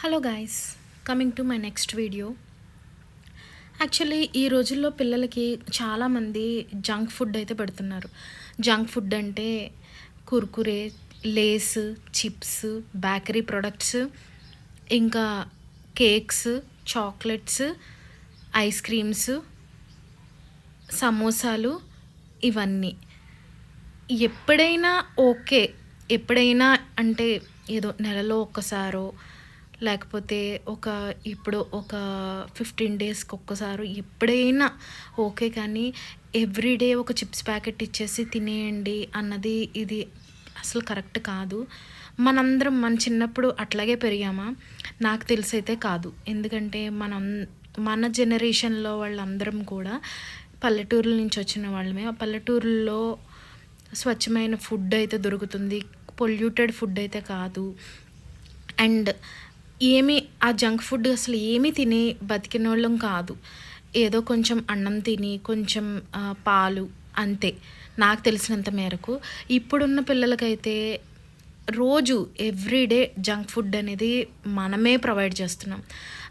Hello guys coming to my next video actually ఈ రోజుల్లో పిల్లలకి చాలామంది జంక్ ఫుడ్ అయితే పెడుతున్నారు. జంక్ ఫుడ్ అంటే Kurkure Lay's chips bakery products ఇంకా కేక్స్ చాక్లెట్స్ ఐస్ క్రీమ్స్ సమోసాలు ఇవన్నీ. ఎప్పుడైనా ఓకే. ఎప్పుడైనా అంటే ఏదో నెలలో ఒక్కసారో లేకపోతే ఒక ఇప్పుడు ఒక ఫిఫ్టీన్ డేస్కి ఒక్కసారి ఎప్పుడైనా ఓకే కానీ ఎవ్రీడే ఒక చిప్స్ ప్యాకెట్ ఇచ్చేసి తినేయండి అన్నది ఇది అసలు కరెక్ట్ కాదు. మనందరం మన చిన్నప్పుడు అట్లాగే పెరిగామా? నాకు తెలిసైతే కాదు. ఎందుకంటే మనం మన జనరేషన్లో వాళ్ళందరం కూడా పల్లెటూరుల నుంచి వచ్చిన వాళ్ళమే. ఆ పల్లెటూరుల్లో స్వచ్ఛమైన ఫుడ్ అయితే దొరుకుతుంది. పొల్యూటెడ్ ఫుడ్ అయితే కాదు. అండ్ ఏమి ఆ జంక్ ఫుడ్ అసలు ఏమీ తిని బతికిన వాళ్ళం కాదు. ఏదో కొంచెం అన్నం తిని కొంచెం పాలు అంతే. నాకు తెలిసినంత మేరకు ఇప్పుడున్న పిల్లలకైతే రోజు ఎవ్రీడే జంక్ ఫుడ్ అనేది మనమే ప్రొవైడ్ చేస్తున్నాం.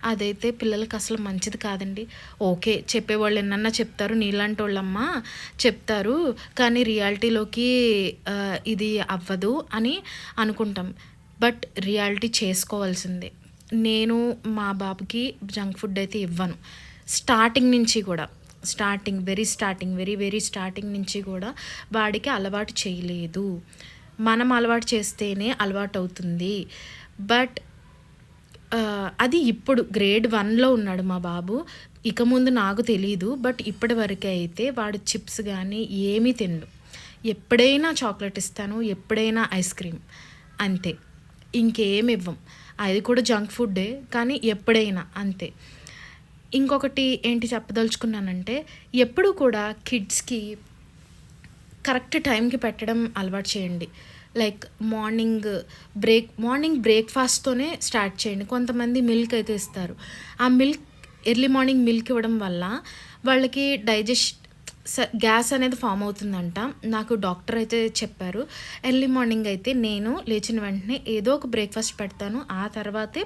అదైతే పిల్లలకి అసలు మంచిది కాదండి. ఓకే చెప్పేవాళ్ళు ఎన్నన్నా చెప్తారు నీలాంటి వాళ్ళమ్మ చెప్తారు కానీ రియాలిటీలోకి ఇది అవ్వదు అని అనుకుంటాం. బట్ రియాలిటీ చేసుకోవాల్సిందే. నేను మా బాబుకి జంక్ ఫుడ్ అయితే ఇవ్వను. స్టార్టింగ్ నుంచి కూడా starting very starting very very starting నుంచి కూడా వాడికి అలవాటు చేయలేదు. మనం అలవాటు చేస్తేనే అలవాటు అవుతుంది. బట్ అది ఇప్పుడు గ్రేడ్ వన్లో ఉన్నాడు మా బాబు. ఇక ముందు నాకు తెలియదు బట్ ఇప్పటి వరకు అయితే వాడు చిప్స్ కానీ ఏమీ తిండు. ఎప్పుడైనా చాక్లెట్ ఇస్తాను ఎప్పుడైనా ఐస్ క్రీమ్ అంతే. ఇంకేమి ఇవ్వం. అది కూడా జంక్ ఫుడ్డే కానీ ఎప్పుడైనా అంతే. ఇంకొకటి ఏంటి చెప్పదలుచుకున్నానంటే ఎప్పుడు కూడా కిడ్స్కి కరెక్ట్ టైంకి పెట్టడం అలవాటు చేయండి. లైక్ మార్నింగ్ బ్రేక్ మార్నింగ్ బ్రేక్ఫాస్ట్తోనే స్టార్ట్ చేయండి. కొంతమంది మిల్క్ అయితే ఇస్తారు. ఆ మిల్క్ ఎర్లీ మార్నింగ్ మిల్క్ ఇవ్వడం వల్ల వాళ్ళకి డైజెస్ట్ గ్యాస్ అనేది ఫామ్ అవుతుందంట. నాకు డాక్టర్ అయితే చెప్పారు. ఎర్లీ మార్నింగ్ అయితే నేను లేచిన వెంటనే ఏదో ఒక బ్రేక్ఫాస్ట్ పెడతాను. ఆ తర్వాతే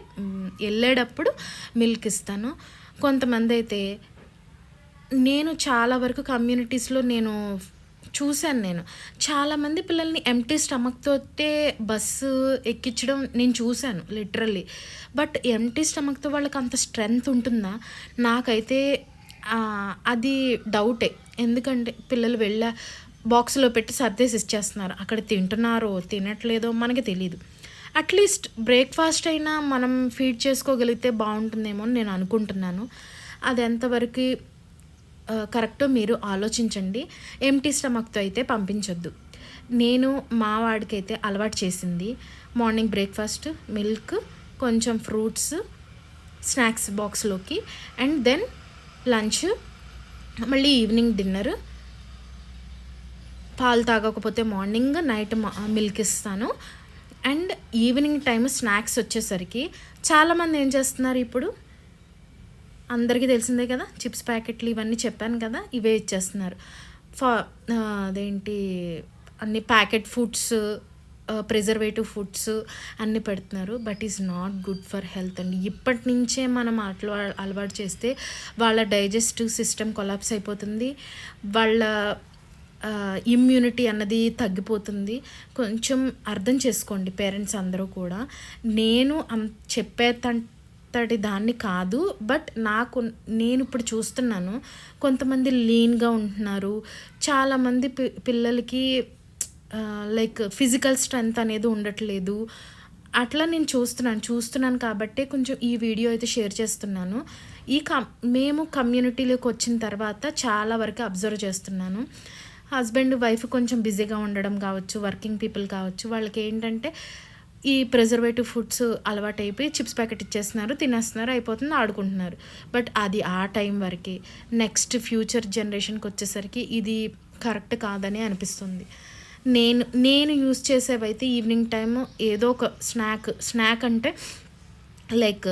వెళ్ళేటప్పుడు మిల్క్ ఇస్తాను. కొంతమంది అయితే నేను చాలా వరకు కమ్యూనిటీస్లో నేను చూశాను నేను. చాలామంది పిల్లల్ని ఎంటీ స్టమక్తో బస్సు ఎక్కించడం నేను చూశాను లిటరల్లీ. బట్ ఎంటీ స్టమక్తో వాళ్ళకి అంత స్ట్రెంగ్త్ ఉంటుందా? నాకైతే అది డౌటే ఎందుకంటే పిల్లలు వెళ్ళా బాక్స్లో పెట్టి సర్దేసి ఇచ్చేస్తున్నారు. అక్కడ తింటున్నారో తినట్లేదో మనకి తెలియదు అట్లీస్ట్ బ్రేక్ఫాస్ట్ అయినా మనం ఫీడ్ చేసుకోగలిగితే బాగుంటుందేమో అని నేను అనుకుంటున్నాను. అది ఎంతవరకు కరెక్టో మీరు ఆలోచించండి. ఎంటీ స్టమక్తో అయితే పంపించొద్దు. నేను మా వాడికైతే అలవాటు చేసింది మార్నింగ్ బ్రేక్ఫాస్ట్ మిల్క్ కొంచెం ఫ్రూట్స్ స్నాక్స్ బాక్స్లోకి అండ్ దెన్ లంచ్ మళ్ళీ ఈవినింగ్ డిన్నర్. పాలు తాగకపోతే మార్నింగ్ నైట్ మిల్క్ ఇస్తాను. అండ్ ఈవినింగ్ టైం స్నాక్స్ వచ్చేసరికి చాలామంది ఏం చేస్తున్నారు ఇప్పుడు? అందరికీ తెలిసిందే కదా చిప్స్ ప్యాకెట్లు ఇవన్నీ చెప్పాను కదా ఇవే ఇచ్చేస్తున్నారు. ఫా అదేంటి అన్ని ప్యాకెట్ ఫుడ్స్ ప్రిజర్వేటివ్ ఫుడ్స్ అన్నీ పెడుతున్నారు. But is not good for health అండి. ఇప్పటి నుంచే మనం అట్లా అలవాటు చేస్తే వాళ్ళ డైజెస్టివ్ సిస్టమ్ కొలాప్స్ అయిపోతుంది. వాళ్ళ ఇమ్యూనిటీ అన్నది తగ్గిపోతుంది. కొంచెం అర్థం చేసుకోండి పేరెంట్స్ అందరూ కూడా. నేను అం చెప్పేటంతటి దాన్ని కాదు. బట్ నాకు నేను ఇప్పుడు చూస్తున్నాను. కొంతమంది లీన్గా ఉంటున్నారు. చాలామంది పి పిల్లలకి లైక్ ఫిజికల్ స్ట్రెంగ్త్ అనేది ఉండట్లేదు. అట్లా నేను చూస్తున్నాను చూస్తున్నాను కాబట్టి కొంచెం ఈ వీడియో అయితే షేర్ చేస్తున్నాను. ఈ కం మేము కమ్యూనిటీలోకి వచ్చిన తర్వాత చాలా వరకు అబ్జర్వ్ చేస్తున్నాను. హస్బెండ్ వైఫ్ కొంచెం బిజీగా ఉండడం కావచ్చు వర్కింగ్ పీపుల్ కావచ్చు వాళ్ళకి ఏంటంటే ఈ ప్రిజర్వేటివ్ ఫుడ్స్ అలవాటు అయిపోయి చిప్స్ ప్యాకెట్ ఇచ్చేస్తున్నారు తినేస్తున్నారు అయిపోతుంది ఆడుకుంటున్నారు. బట్ అది ఆ టైం వరకే. నెక్స్ట్ ఫ్యూచర్ జనరేషన్కి వచ్చేసరికి ఇది కరెక్ట్ కాదని అనిపిస్తుంది. నేను నేను యూస్ చేసేవైతే ఈవినింగ్ టైం ఏదో ఒక స్నాక్ స్నాక్ అంటే లైక్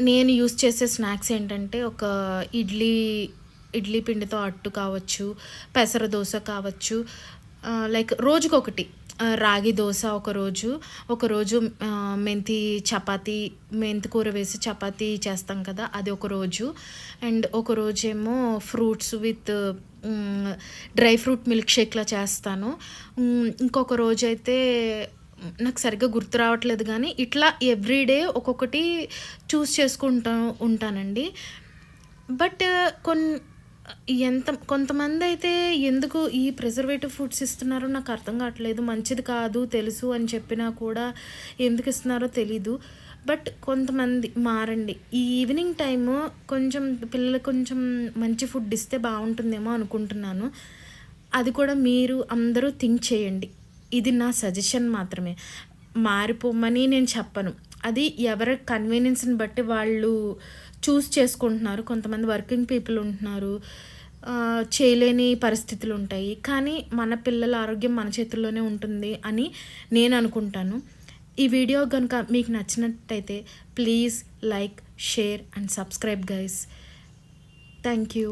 నేను యూస్ చేసే స్నాక్స్ ఏంటంటే ఒక ఇడ్లీ ఇడ్లీ పిండితో అట్టు కావచ్చు పెసర దోశ కావచ్చు లైక్ రోజుకొకటి. రాగి దోశ ఒకరోజు ఒకరోజు మెంతి చపాతీ మెంతి కూర వేసి చపాతీ చేస్తాం కదా అది ఒక రోజు అండ్ ఒక రోజేమో fruits with dry fruit milk షేక్లా చేస్తాను. ఇంకొక రోజు అయితే నాకు సరిగ్గా గుర్తు రావట్లేదు కానీ ఇట్లా ఎవ్రీడే ఒక్కొక్కటి చూస్ చేసుకుంటా ఉంటానండి. బట్ కొన్ని ఎంత కొంతమంది అయితే ఎందుకు ఈ ప్రిజర్వేటివ్ ఫుడ్స్ ఇస్తున్నారో నాకు అర్థం కావట్లేదు. మంచిది కాదు తెలుసు అని చెప్పినా కూడా ఎందుకు ఇస్తున్నారో తెలీదు. బట్ కొంతమంది మారండి. ఈ ఈవినింగ్ టైము కొంచెం పిల్లలకు కొంచెం మంచి ఫుడ్ ఇస్తే బాగుంటుందేమో అనుకుంటున్నాను. అది కూడా మీరు అందరూ థింక్ చేయండి. ఇది నా సజెషన్ మాత్రమే. మారిపోమని నేను చెప్పను. అది ఎవరి కన్వీనియన్స్ని బట్టి వాళ్ళు చూస్ చేసుకుంటున్నారు. కొంతమంది వర్కింగ్ పీపుల్ ఉంటున్నారు. చేయలేని పరిస్థితులు ఉంటాయి. కానీ మన పిల్లల ఆరోగ్యం మన చేతుల్లోనే ఉంటుంది అని నేను అనుకుంటాను. ఈ వీడియో కనుక మీకు నచ్చినట్టయితే please like share and subscribe guys thank you